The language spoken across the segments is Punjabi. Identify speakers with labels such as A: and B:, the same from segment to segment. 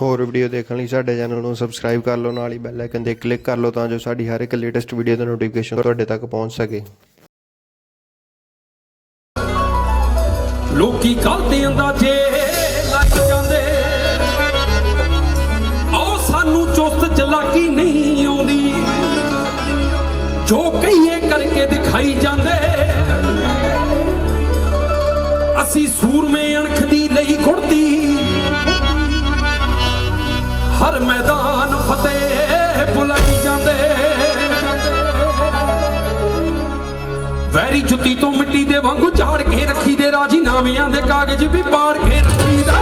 A: ਹੋਰ ਵੀਡੀਓ ਦੇਖਣ ਲਈ ਸਾਡੇ ਚੈਨਲ ਨੂੰ ਸਬਸਕ੍ਰਾਈਬ ਕਰ ਲਓ, ਨਾਲ ਹੀ ਬੈਲ ਆਈਕਨ ਤੇ ਕਲਿੱਕ ਕਰ ਲਓ ਤਾਂ ਜੋ ਸਾਡੀ ਹਰ ਇੱਕ ਲੇਟੈਸਟ ਵੀਡੀਓ ਦਾ ਨੋਟੀਫਿਕੇਸ਼ਨ ਤੁਹਾਡੇ ਤੱਕ ਪਹੁੰਚ ਸਕੇ।
B: ਲੋਕੀ ਗਲਤ ਅੰਦਾਜ਼ੇ ਲੱਗ ਜਾਂਦੇ। ਆਓ ਸਾਨੂੰ ਚੁਸਤ ਚਲਾਕੀ ਨਹੀਂ ਆਉਂਦੀ। ਜੋ ਕਹੀਏ ਕਰਕੇ ਦਿਖਾਈ ਜਾਂਦੇ। ਅਸੀਂ ਸੂਰਮੇ ਅਣਖ ਦੀ ਲਈ ਗੁੜਤੀ ਹਰ ਮੈਦਾਨ ਫਤਿਹ ਬੁਲਾਈ ਜਾਂਦੇ। ਵੈਰੀ ਜੁੱਤੀ ਤੋਂ ਮਿੱਟੀ ਦੇ ਵਾਂਗੂ ਝਾੜ ਕੇ ਰੱਖੀ ਦੇ ਰਾਜੀ ਨਾਮਿਆਂ ਦੇ ਕਾਗਜ਼ ਵੀ ਪਾੜ ਕੇ ਰੱਖੀ ਦਾ।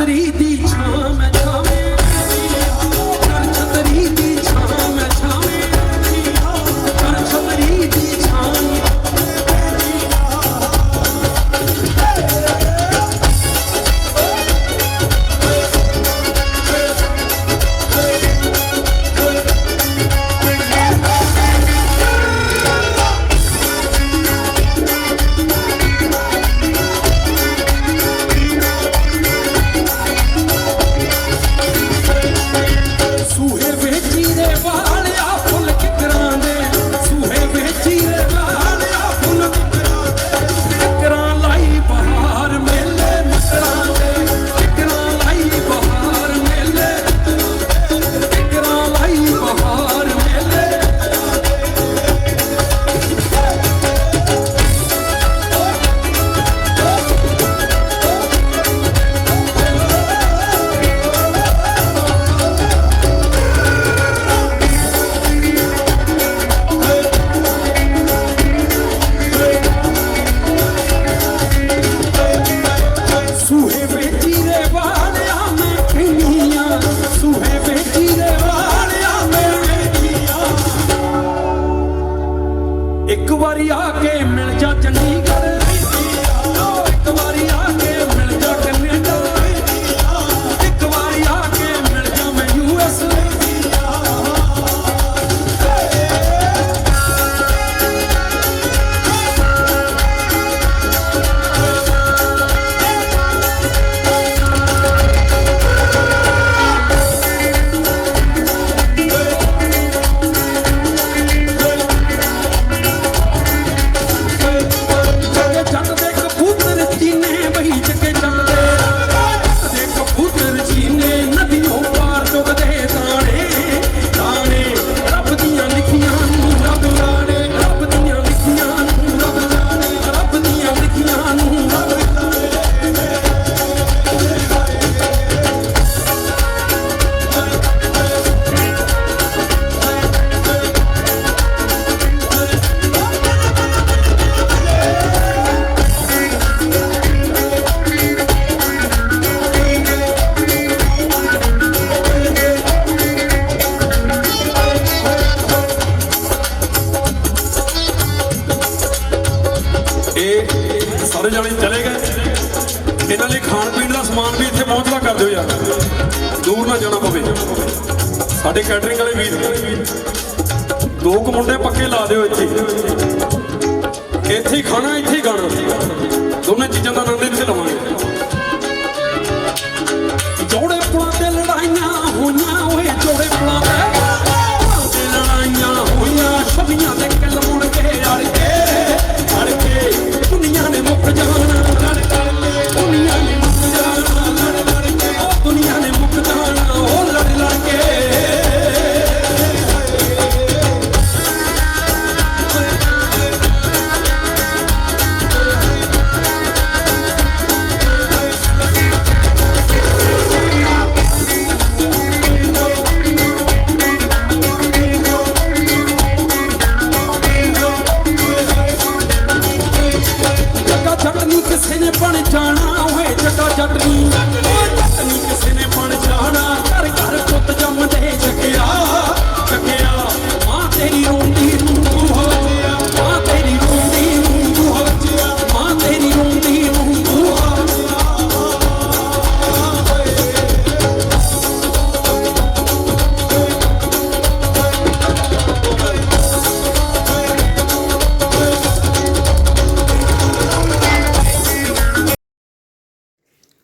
B: Madrid. ਇੱਕ ਵਾਰੀ ਆ ਕੇ ਮਿਲ ਜਾ ਚੰਗੀ ਪੱਕੇ ਲਾ ਦਿਓ ਇੱਥੇ। ਇੱਥੇ ਖਾਣਾ ਇੱਥੇ ਗਾਣਾ ਦੋਨੇ ਚੀਜ਼ਾਂ ਦਾ ਆਨੰਦ ਇੱਥੇ ਲਵਾਂਗੇ।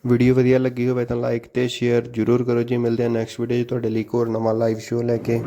A: ਵੀਡੀਓ ਵਧੀਆ ਲੱਗੀ ਹੋਵੇ ਤਾਂ ਲਾਈਕ ਤੇ ਸ਼ੇਅਰ ਜ਼ਰੂਰ ਕਰੋ ਜੀ। ਮਿਲਦੇ ਹਾਂ ਨੈਕਸਟ ਵੀਡੀਓ 'ਚ। ਤੁਹਾਡੇ ਲਈ ਇੱਕ ਹੋਰ ਨਵਾਂ ਲਾਈਵ ਸ਼ੋਅ ਲੈ ਕੇ।